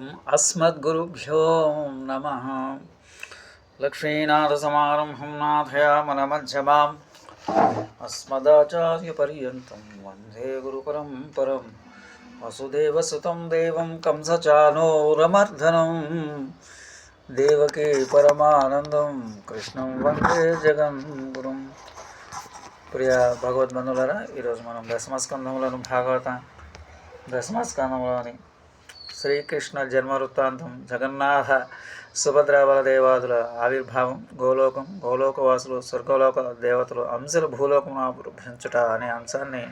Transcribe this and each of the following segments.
ఓం అస్మద్గురుభ్యో నమ. లక్ష్మీనాథసమారంభం నాథయామనమధ్యమాం. అస్మదాచార్యపర్యంతం వందే గురుపరంపరం. వసుదేవసుతం దేవం కంసచానోరమర్ధనం దేవకీ పరమానందం. కృష్ణం వందే జగన్ గురుం ప్రియ భగవద్బంధులరా ఈరోజు మనం దశమస్కంధంలోని భాగవత దశమస్కంధంలోని శ్రీకృష్ణ జన్మ వృత్తాంతం జగన్నాథ సుభద్రవలదేవాదుల ఆవిర్భావం గోలోకం గోలోకవాసులు స్వర్గలోక దేవతలు అంశలు భూలోకం ఆవిర్భించుట అనే అంశాన్ని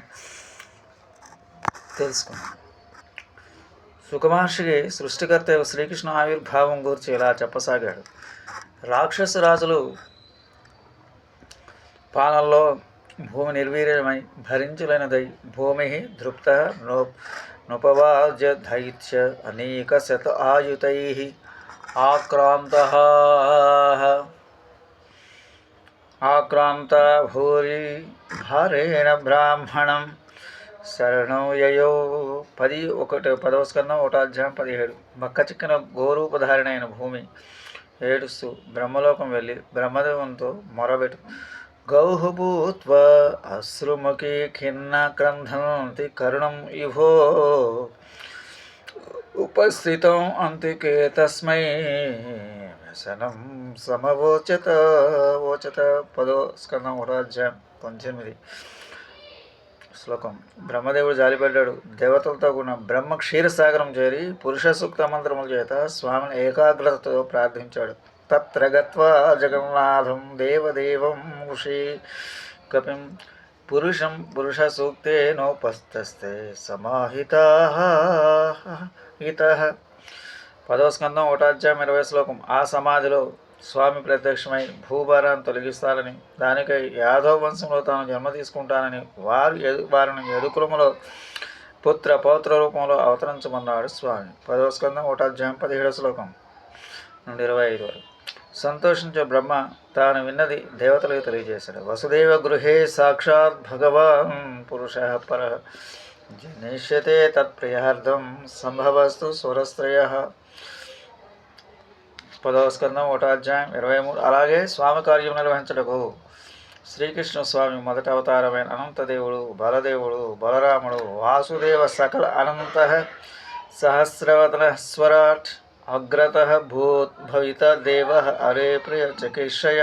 తెలుసుకున్నాం సుఖమహర్షికి సృష్టికర్త శ్రీకృష్ణ ఆవిర్భావం గురించి ఇలా చెప్పసాగాడు. రాక్షస రాజులు పాలనలో భూమి నిర్వీర్యమై భరించలేనిదై భూమి దృప్త నృ నుపవాజ్య దైత్య అనేక శత ఆయుతై ఆక్రాంత. ఆక్రాంత భూరి భారేణ బ్రాహ్మణం శరణం యయో. పది ఒకటి పదవ స్కందం ఒకటో అధ్యాయం పదిహేడు. బక్క చిక్కిన గోరూపధారిణైన భూమి ఏడుస్తూ బ్రహ్మలోకం వెళ్ళి బ్రహ్మదేవంతో మొరబెట్టు గౌః భూత్వా అశ్రుముఖీ ఖిన్న క్రంధంతి కరుణం ఇభో ఉపస్థితం అంతికే తస్మై వ్యసనం సమవోచత వోచత పదో స్కందం ఒకటో అధ్యాయం పంతొమ్మిది శ్లోకం. బ్రహ్మదేవుడు జాలిపడ్డాడు. దేవతలతో కూడిన బ్రహ్మ క్షీరసాగరం చేరి పురుష సూక్త మంత్రముల చేత స్వామిని ఏకాగ్రతతో ప్రార్థించాడు. తత్ర గత్వా జగన్నాథం దేవదేవం ఋషి. కపిం పురుషం పురుష సూక్తేనోపస్థస్తే సమాహిత హిత. పదోస్కందం ఒకటాధ్యాయం ఇరవై శ్లోకం. ఆ సమాధిలో స్వామి ప్రత్యక్షమై భూభారాన్ని తొలగిస్తారని దానికై యాదవ వంశంలో తాను జన్మ తీసుకుంటానని వారు ఎదు వారిని ఎదుకులములో పుత్ర పౌత్ర రూపంలో అవతరించమన్నాడు స్వామి. పదవ స్కందం ఒకటాధ్యాయం పదిహేడు శ్లోకం నుండి ఇరవై ఐదు వరకు. సంతోషించే బ్రహ్మ తాను విన్నది దేవతలకు తెలియజేశాడు. వసుదేవ గృహే సాక్షాత్ భగవాన్ పురుష పర జనిష్యతే తత్ప్రియార్థం సంభవస్తు స్వరస్త్రయ. పదవ స్కందం ఒకటో అధ్యాయం ఇరవై మూడు. అలాగే స్వామి కార్యం నిర్వహించటకు శ్రీకృష్ణ స్వామి మొదటి అవతారమైన అనంతదేవుడు బలదేవుడు బలరాముడు వాసుదేవ సకల అనంత సహస్రవతన స్వరాట్ అగ్రత భూత్ భవిత దేవ అరే ప్రియ చికిత్సయ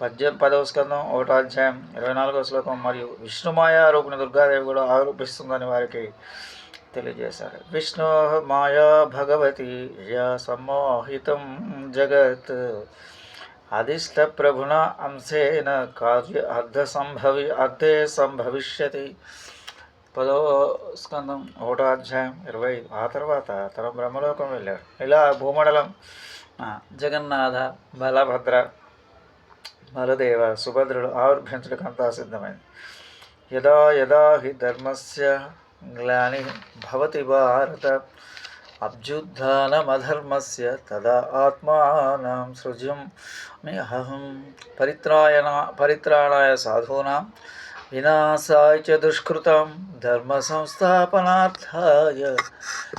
పద్యం పదవ స్కందం ఒకటో అధ్యాయం ఇరవై నాలుగో శ్లోకం మరియు విష్ణుమాయ రూపిణి దుర్గాదేవి కూడా ఆరోపిస్తుందని వారికి తెలియజేశారు. విష్ణు మాయా భగవతి యా సమ్మోహితం జగత్ అధిష్ట ప్రభుణ అంశేన కార్య అర్ధ సంభవి అర్ధే సంభవిష్యతి. పదో స్కందం ఒకటో అధ్యాయం ఇరవై ఐదు. ఆ తర్వాత తను బ్రహ్మలోకం వెళ్ళాడు. ఇలా భూమండలం జగన్నాథ బలభద్ర బలదేవ సుభద్రుడు ఆవిర్భించడానికి అంతా సిద్ధమైంది. యదా యదా హి ధర్మస్య గ్లాని భవతి భారత అభ్యుద్ధానమధర్మస్య తదా ఆత్మానం సృజం. అహం పరిత్రాయణ పరిత్రాణాయ సాధూనాం. వినాశాయ చ దుష్కృతం ధర్మ సంస్థాపనార్థాయ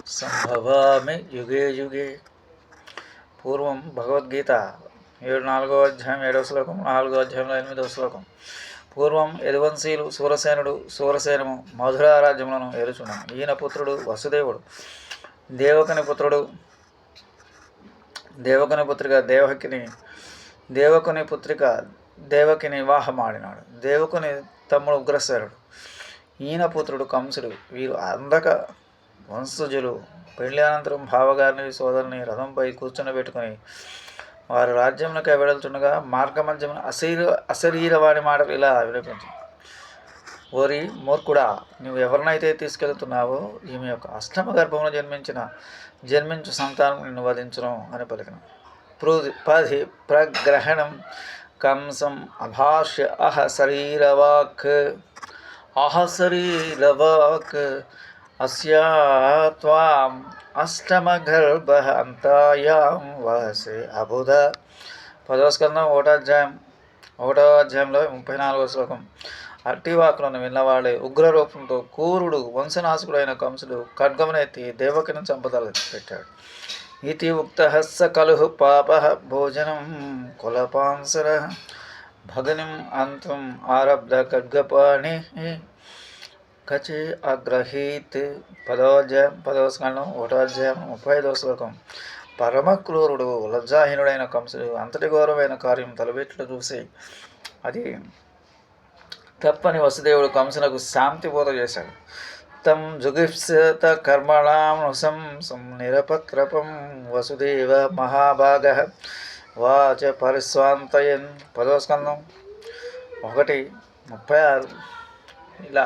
సంభవామి యుగే యుగే పూర్వం భగవద్గీత ఏడు నాలుగో అధ్యాయం ఏడవ శ్లోకం నాలుగో అధ్యాయంలో ఎనిమిదవ శ్లోకం. పూర్వం యదువంశీలు సూరసేనుడు సూరసేనము మధురారాజ్యములను ఏలుచున్నాను. ఈయన పుత్రుడు వసుదేవుడు. దేవకుని పుత్రుడు దేవకుని పుత్రిక దేవకిని దేవకుని పుత్రిక దేవకిని వివాహమాడినాడు. దేవకుని తమ్ముడు ఉగ్రసేనుడు. ఈయన పుత్రుడు కంసుడు. వీరు అందక వంశజులు. పెళ్ళి అనంతరం భావగారిని సోదరుని రథంపై కూర్చుని పెట్టుకొని వారు రాజ్యంలోకి వెడల్చుండగా మార్గమధ్యమున అశరీర అశరీరవాడి మాటలు ఇలా వినిపించింది. ఓరి మూర్ఖుడా నువ్వు ఎవరినైతే తీసుకెళ్తున్నావో ఈమె యొక్క అష్టమ గర్భంలో జన్మించిన జన్మించు సంతానం నిన్ను వధించను అని పలికిన. ప్రూది పది ప్రగ్రహణం కంసం అభాష్య అహ శరీరవాక్ అహ శరీరవాక్ అస్యా అష్టమగర్భ అంతాయాం వహసే అబుధ పదవ స్కందం ఒకటో అధ్యాయం ఒకటో అధ్యాయంలో ముప్పై నాలుగో శ్లోకం. అట్టి వాకులను విన్నవాడే ఉగ్రరూపంతో కూరుడు వంశనాశకుడైన కంసుడు ఖడ్గమునెత్తి దేవకిని చంపదల పెట్టాడు. ఇతి ఉక్త స కలుహు పాప భోజనం కులపాంసర భగనిం అంతం ఆరబ్ధ ఖడ్గపాణి కచి అగ్రహీత్ పదోధ్యాయం పదవ స్కండం ముప్పై ఐదవ శ్లోకం పరమ క్రూరుడు లజ్జాహీనుడైన కంసుడు అంతటి ఘోరమైన కార్యం తలబెట్లు చూసి అది తప్పని వసుదేవుడు కంసునకు శాంతి బోధ చేశాడు. తం జుగిప్సత కర్మణాంసం నిరపత్రపం వసుదేవ మహాభాగ వాచ పరిస్వాంతయన్ పదవ స్కందం ఒకటి ముప్పై ఆరు ఇలా।